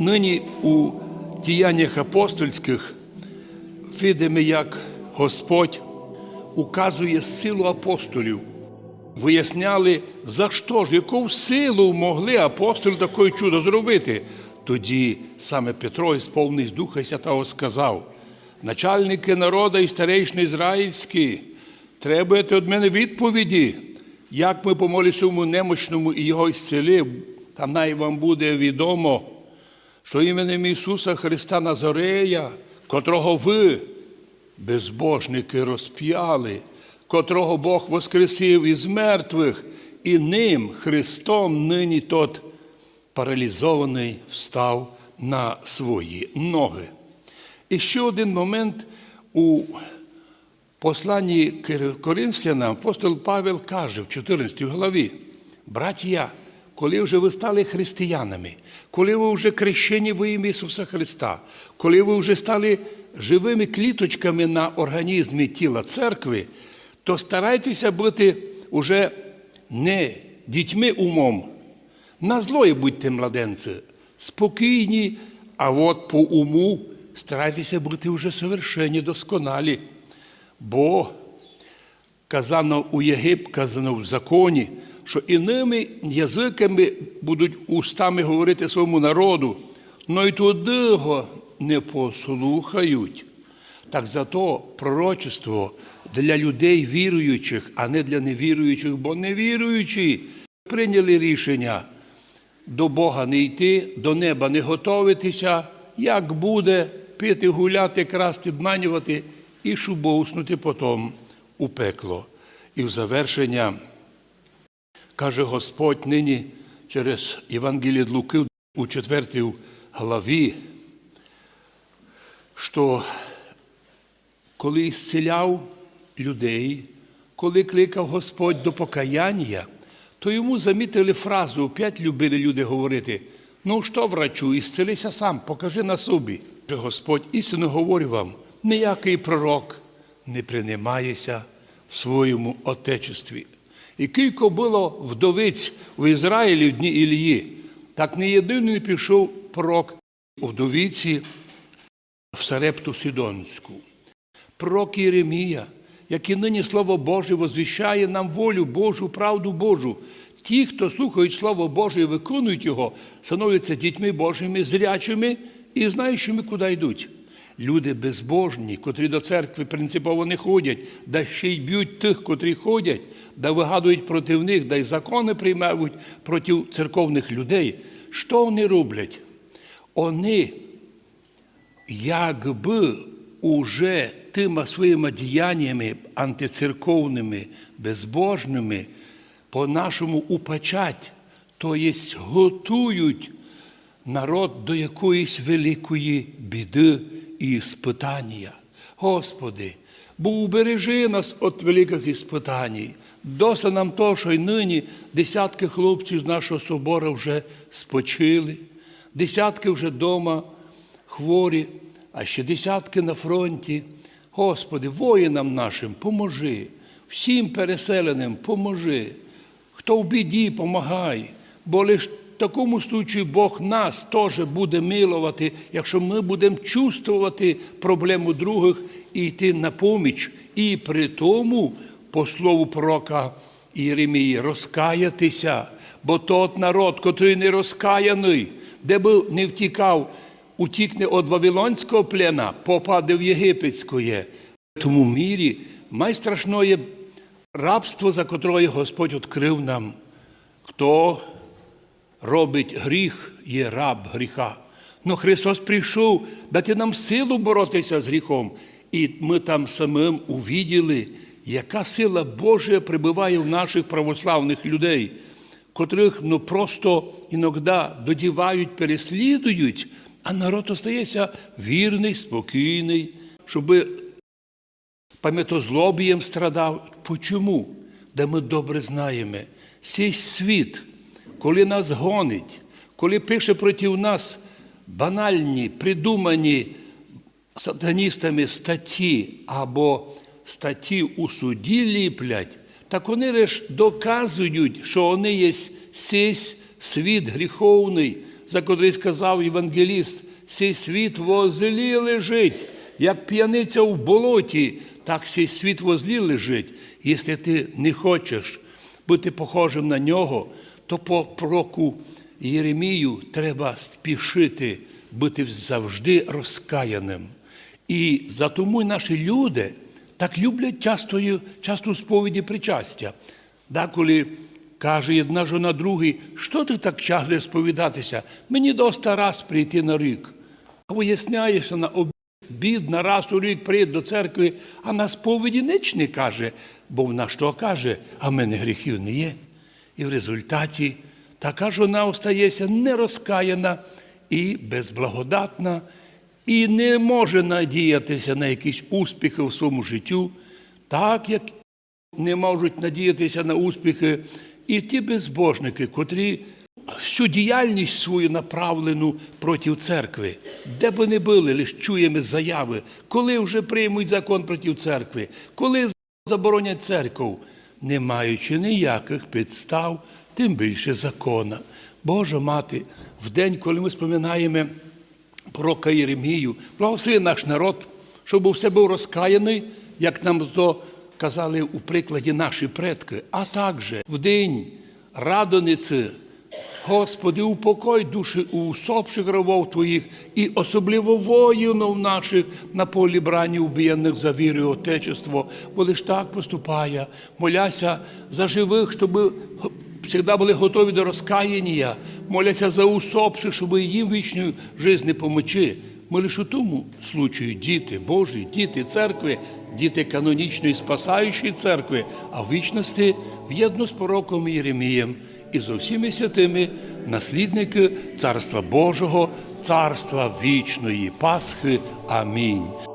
нині у діяннях апостольських видимо, як Господь указує силу апостолів. Виясняли, за що ж, яку силу могли апостоли таке чудо зробити. Тоді саме Петро, сповнений Духа Святого, сказав: начальники народа і старейшини ізраїльські, требуєте від мене відповіді, як ми помолимося цьому немощному і його ісцелив, там най вам буде відомо, що іменем Ісуса Христа Назарея, котрого ви, безбожники, розп'яли, котрого Бог воскресив із мертвих, і ним, Христом, нині тот паралізований встав на свої ноги. І ще один момент у посланні Коринфянам апостол Павел каже в 14 главі, браття, коли вже ви стали християнами, коли ви вже крещені во ім'я Ісуса Христа, коли ви вже стали живими кліточками на організмі тіла церкви, то старайтеся бути уже не дітьми умом, на злої будьте младенці, спокійні, а от по уму старайтеся бути вже совершенні, досконалі. Бо казано у Єгипт, казано в законі, що іними язиками будуть устами говорити своєму народу, но й туди його не послухають. Так зато пророчество для людей віруючих, а не для невіруючих, бо невіруючі прийняли рішення до Бога не йти, до неба не готовитися, як буде пити, гуляти, красти, обманювати і шубовснути потім у пекло. І в завершення каже Господь нині через Євангеліє Луки у 4 главі, що коли ісцеляв людей, коли кликав Господь до покаяння, то йому замітили фразу, опять любили люди говорити: ну що, врачу, ісцелися сам, покажи на собі. Господь істинно говорю вам, ніякий пророк не приймається в своєму отечестві. І кілько було вдовиць у Ізраїлі в дні Ілії, так не єдиний пішов пророк вдовиці в Сарепту Сидонську. Пророк Єремія, який нині Слово Боже возвіщає нам волю Божу, правду Божу. Ті, хто слухають Слово Боже і виконують його, становляться дітьми Божими, зрячими і знаючими, куди йдуть. Люди безбожні, котрі до церкви принципово не ходять, да ще й б'ють тих, котрі ходять, да вигадують проти них, да й закони приймають проти церковних людей. Що вони роблять? Вони, якби уже тими своїми діяннями антицерковними, безбожними, по-нашому упачать, то єсть готують народ до якоїсь великої біди і спитання. Господи, бо убережи нас від великих іспитань. Доса нам то, що й нині десятки хлопців з нашого собору вже спочили, десятки вже вдома хворі, а ще десятки на фронті. Господи, воїнам нашим поможи, всім переселеним поможи. Хто в біді, помагай, бо лише в такому случаю Бог нас теж буде милувати, якщо ми будемо чувствувати проблему других і йти на поміч. І при тому, по слову пророка Єремії, розкаятися, бо тот народ, котрий не розкаяний, де би не втікав, утікне від Вавилонського плена, попаде в єгипетське. В тому мірі найстрашноє рабство, за котрое Господь відкрив нам. Хто робить гріх, є раб гріха. Но Христос прийшов дати нам силу боротися з гріхом. І ми там самим увіділи, яка сила Божа прибуває в наших православних людей, котрих ну, просто іноді додівають, переслідують, а народ остається вірний, спокійний, щоб пам'ятозлобієм страдав. Почому? Де ми добре знаємо, цей світ, коли нас гонить, коли пише проти нас банальні, придумані сатаністами статті або статті у суді ліплять, так вони ж доказують, що вони є цей світ гріховний, за котрий сказав євангеліст, сей світ возлі лежить, як п'яниця в болоті, так сей світ возлі лежить. Якщо ти не хочеш бути похожим на нього, то по проку Єремію треба спішити бути завжди розкаяним. І тому наші люди так люблять часто, часто сповіді причастя. Деколи каже одна жона другій, що ти так часто сповідатися? Мені доста раз прийти на рік. А виясняє, що на обід на раз у рік прийде до церкви, а на сповіді ніч не каже, бо вона що каже, а в мене гріхів не є. І в результаті така жона остається нерозкаяна і безблагодатна, і не може надіятися на якісь успіхи в своєму життю, так як не можуть надіятися на успіхи і ті безбожники, котрі всю діяльність свою направлену проти церкви, де б вони були, лише чуємо заяви, коли вже приймуть закон проти церкви, коли заборонять церкву, не маючи ніяких підстав, тим більше закона. Божа мати, в день, коли ми споминаємо пророка Єремію, благослови наш народ, щоб все був розкаяний, як нам то казали у прикладі наші предки, а також в день радониці, Господи, упокой душі усопших рабов Твоїх і особливо воїнів наших на полі брані убієнних за віру і Отечество, бо лиш так поступає, моляся за живих, щоб завжди були готові до розкаяння, моляться за усопших, щоб їм вічну життя помочи. Ми лише у тому случаю діти Божі, діти церкви, діти канонічної спасаючої церкви, а в вічності в'єдно з пророком Єремієм і з усіми святими наслідники Царства Божого, Царства вічної Пасхи. Амінь.